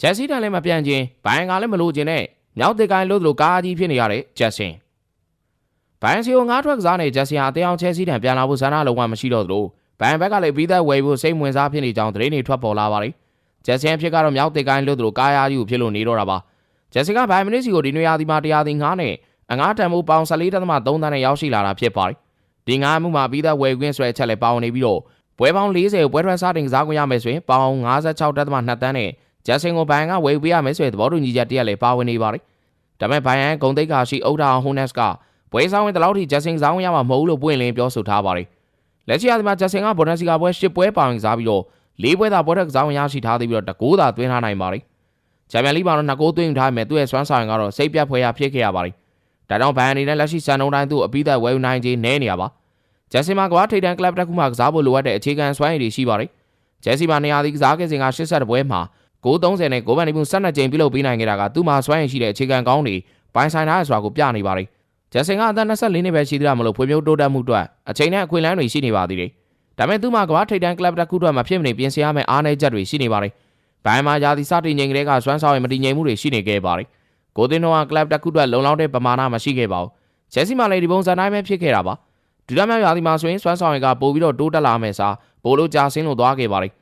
ဂျက်စီတန်လည်းမပြန်ခြင်းဘိုင်ကလည်းမလို့ခြင်းနဲ့မြောက်တစ်ကိုင်းလို့သလိုကားကြီးဖြစ်နေရတဲ့ဂျက်ဆင်ဘိုင်စီကိုငါးထွက်ကစားနေဂျက်ဆင်ဟာတရားချဲစီတန်ပြန်လာဖို့ဇာနာလုံးဝမရှိတော့သလိုဘိုင်ဘက်ကလည်းပြီးသက်ဝယ်ဖို့စိတ်ဝင်စားဖြစ်နေကြောင်းသတင်းတွေထွက်ပေါ်လာပါတယ်ဂျက်ဆင်အဖြစ်ကတော့မြောက်တစ်ကိုင်းလို့သလိုကားရားကြီးကိုဖြစ်လို့နေတော့တာပါဂျက်ဆင်ကဘိုင်မနစ်စီကိုဒီနွေရာသီမှာတရားသီငါးနဲ့အငါးတန်မှုပေါင်14.3တန်းနဲ့ရောက်ရှိလာတာဖြစ်ပါတယ်ဒီငါးမှုမှာပြီးသက်ဝယ်ခွင့်ဆိုတဲ့အချက်လည်းပါဝင်နေပြီးတော့ပွဲပေါင်း40ကိုပွဲထွက်စားတင်ကစားခွင့်ရမယ်ဆိုရင်ပေါင်56.2တန်းနဲ့ ဂျက်ဆင်ကိုဘိုင်ကဝယ်ပေးရမယ်ဆိုတဲ့သဘောတူညီချက်တရက်လည်းပါဝင်နေပါတယ်ဒါပေမဲ့ဘိုင်ယန်ဂုံတိတ်ကာရှိအုတ်တာဟိုနက်စ်ကပွဲဆောင်ဝင်တလောက်ထိဂျက်ဆင်ဆောင်ရမှာမဟုတ်လို့ပွင့်လင်းပြောဆိုထားပါတယ်လက်ရှိအချိန်မှာဂျက်ဆင်ကဘော်နက်စီကာပွဲ10ပွဲပါဝင်ကစားပြီးတော့၄ပွဲသာပွဲထက်ကစားဝင်ရရှိထားသေးပြီးတော့တကူးသာသွင်းထားနိုင်ပါတယ်ချန်ပီယံလိမှာတော့နှစ်ကိုးသွင်းထားမယ်သူ့ရဲ့စွမ်းဆောင်ကတော့စိတ်ပြတ်ဖွယ်ရဖြစ်ခဲ့ရပါတယ်ဒါကြောင့်ဘိုင်ယန်အနေနဲ့လက်ရှိစံနှုန်းတိုင်းသူ့အပိသက်ဝယ်ယူနိုင်ခြင်းနည်းနေရပါဂျက်ဆင်မှာကဘာထိတန်ကလပ်တစ်ခုမှကစားဖို့လိုအပ်တဲ့အခြေခံစွမ်းရည်တွေရှိပါတယ်ဂျက်စီမှာနေရာဒီကစားခဲ့စဉ်က80ပွဲမှာ 930နဲ့9ဘန်နေမှု12ကြိမ်ပြုလုပ်ပေးနိုင်ခဲ့တာကသူ့မှာစွမ်းရည်ရှိတဲ့အခြေခံကောင်းတွေပိုင်ဆိုင်ထားရဆိုတာကိုပြနေပါတယ်ဂျက်ဆင်ကအသက်24နှစ်ပဲရှိသေးတာမလို့ဖွံ့ဖြိုးတိုးတက်မှုအတွက်အချိန်နဲ့အခွင့်အလမ်းတွေရှိနေပါသေးတယ်ဒါပေမဲ့သူ့မှာကဘာထိတန်ကလပ်တစ်ခုအတွက်မဖြစ်မနေပြင်ဆင်ရမယ့်အားနည်းချက်တွေရှိနေပါတယ်ဘိုင်မာယာဒီစတင်ငိမ်ကလေးကစွမ်းဆောင်ရည်မတည်ငြိမ်မှုတွေရှိနေခဲ့ပါတယ်ကိုတင်တော့ကလပ်တစ်ခုအတွက်လုံလောက်တဲ့ပမာဏမရှိခဲ့ပါဘူးဂျက်စီမှာလည်းဒီပုံစံတိုင်းပဲဖြစ်ခဲ့တာပါဒူဒမြောက်ရာသီမှာဆိုရင်စွမ်းဆောင်ရည်ကပိုပြီးတော့တိုးတက်လာမယ်စားပိုလို့ကြာဆင်းလို့သွားခဲ့ပါတယ်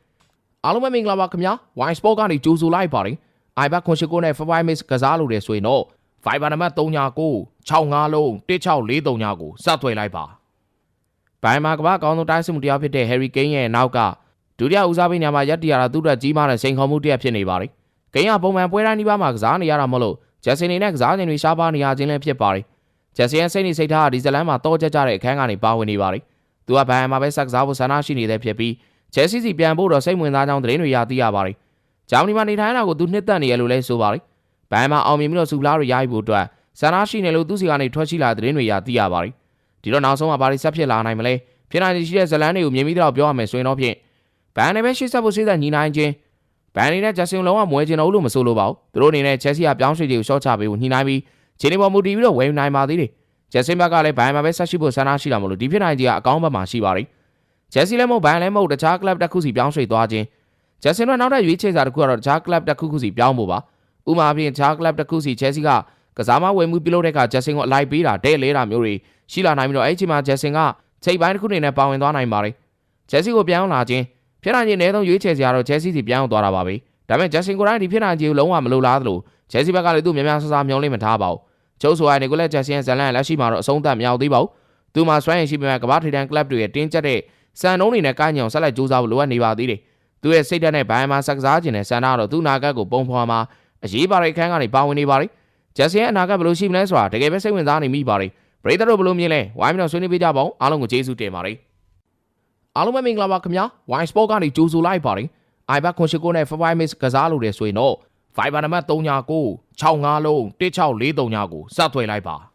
အားလုံးပဲမင်္ဂလာပါခင်ဗျာ Wine Sport ကနေကြိုဆိုလိုက်ပါတယ် iPad ခွန်ရှိကိုနဲ့ Five Mix ကစားလို့တယ်ဆိုရင်တော့ Viber နံပါတ်39 65လုံး1643ညကိုစသွယ်လိုက်ပါဘိုင်မာကမ္ဘာအကောင်းဆုံးတိုင်းစစ်မှုတရားဖြစ်တဲ့ Harry Kane ရဲ့နောက်ကဒုတိယဦးစားပေးနေရာမှာရက်တရတာသူ့အတွက်ကြီးမားတဲ့စိန်ခေါ်မှုတစ်ရပ်ဖြစ်နေပါတယ်။ Kane ကပုံမှန်ပွဲတိုင်းဒီပါမှာကစားနေရတာမလို့ဂျက်ဆင်နေနဲ့ကစားခြင်းတွေရှားပါနေရခြင်းလည်းဖြစ်ပါတယ်။ဂျက်ဆင်ရဲ့စိတ်နေစိတ်ထားကဒီဇလန်မှာတော့ကြကြတဲ့အခန်းကနေပါဝင်နေပါတယ်။သူကဘိုင်မာပဲဆက်ကစားဖို့ဆန္ဒရှိနေတဲ့ဖြစ်ပြီး ဂျယ်ဆီစီပြန်ဖို့တော့စိတ်ဝင်စားကြောင်းသတင်းတွေရသိရပါတယ်။ဂျာမနီမှာနေထိုင်တာကိုသူနှစ်သက်နေရလို့လည်းဆိုပါတယ်။ဘိုင်မာအောင်မြင်ပြီးတော့စူလားတွေရယူဖို့အတွက်ဆန္ဒရှိနေလို့သူစီကနေထွက်ရှိလာတဲ့သတင်းတွေရသိရပါတယ်။ဒီတော့နောက်ဆုံးမှာဘာတွေဆက်ဖြစ်လာနိုင်မလဲ။ဖြစ်နိုင်ရှိတဲ့ဇလန်တွေကိုမြင်ပြီးတော့ပြောရမယ်ဆိုရင်တော့ဖြင့်ဘန်နဲ့ပဲရှေ့ဆက်ဖို့စိတ်သက်ညီနိုင်ခြင်းဘန်နေတဲ့ဂျက်ဆင်လုံးဝမွဲကျင်တော့လို့မဆိုလိုပါဘူး။သူတို့အနေနဲ့ချက်စီကပြောင်းရွှေ့တွေကိုရှော့ချပေးဖို့ညှိနှိုင်းပြီးခြေနေပေါ်မူတည်ပြီးတော့ဝယ်နိုင်ပါသေးတယ်။ဂျက်ဆင်ဘက်ကလည်းဘန်မှာပဲဆက်ရှိဖို့ဆန္ဒရှိတာမလို့ဒီဖြစ်နိုင်ကြီးကအကောင်းဘက်မှာရှိပါတယ်။ ဂျက်စီလည်းမဟုတ်ဘန်လည်းမဟုတ်တခြားကလပ်တစ်ခုစီပြောင်းရွှေ့သွားခြင်းဂျက်ဆင်တို့နောက်ထပ်ရွေးချယ်စာတစ်ခုကတော့တခြားကလပ်တစ်ခုခုစီပြောင်းဖို့ပါ။ဥပမာဖြင့်တခြားကလပ်တစ်ခုစီချယ်ဆီကကစားမဝယ်မှုပြုလုပ်တဲ့အခါဂျက်ဆင်ကိုအလိုက်ပေးတာတဲ့လဲတာမျိုးတွေရှိလာနိုင်ပြီးတော့အဲ့ဒီချိန်မှာဂျက်ဆင်ကချိန်ပိုင်းတစ်ခုနေနဲ့ပါဝင်သွားနိုင်ပါတယ်။ဂျက်ဆီကိုပြောင်းလာခြင်းဖြစ်နိုင်ခြင်းအနည်းဆုံးရွေးချယ်စရာတော့ဂျက်ဆီစီပြောင်းသွားတာပါပဲ။ဒါပေမဲ့ဂျက်ဆင်ကိုတိုင်းဒီဖြစ်နိုင်ခြင်းကိုလုံးဝမလိုလားသလိုဂျက်ဆီဘက်ကလည်းသူ့များများဆဆမျောလင့်မထားပါဘူး။ကျုပ်ဆိုရနီကိုလက်ဂျက်ဆင်ရဲ့ဇလန်လက်ရှိမှာတော့အဆုံးသတ်မရောက်သေးပါဘူး။သူမှစွမ်းရည်ရှိပေမဲ့ကမ္ဘာထိပ်တန်းကလပ်တွေရဲ့တင်းကျပ်တဲ့ စံနှုန်းတွေနဲ့ကိုင်းညောင်ဆက်လက်ကြိုးစားဖို့လိုအပ်နေပါသေးတယ်။သူရဲ့စိတ်ဓာတ်နဲ့ဘိုင်မှာစကစားခြင်းနဲ့စံနာတော့သူ့နာဂတ်ကိုပုံဖော်မှာအရေးပါတဲ့အခန်းကနေပါဝင်နေပါတယ်။ဂျက်ဆင်ရဲ့အနာဂတ်ဘယ်လိုရှိမလဲဆိုတာတကယ်ပဲစိတ်ဝင်စားနေမိပါတယ်။ပရိသတ်တို့ဘယ်လိုမြင်လဲဝိုင်းပြီးတော့ဆွေးနွေးပေးကြပါဦးအားလုံးကိုကျေးဇူးတင်ပါတယ်။အားလုံးပဲမင်္ဂလာပါခင်ဗျာ။ Wine Sport ကနေကြိုဆိုလိုက်ပါတယ်။ iPad ခွန်ရှိကိုနဲ့ Five Mix ကစားလို့တယ်ဆိုရင်တော့ Viber နံပါတ်39 65လုံး1643ညကိုစသွယ်လိုက်ပါ။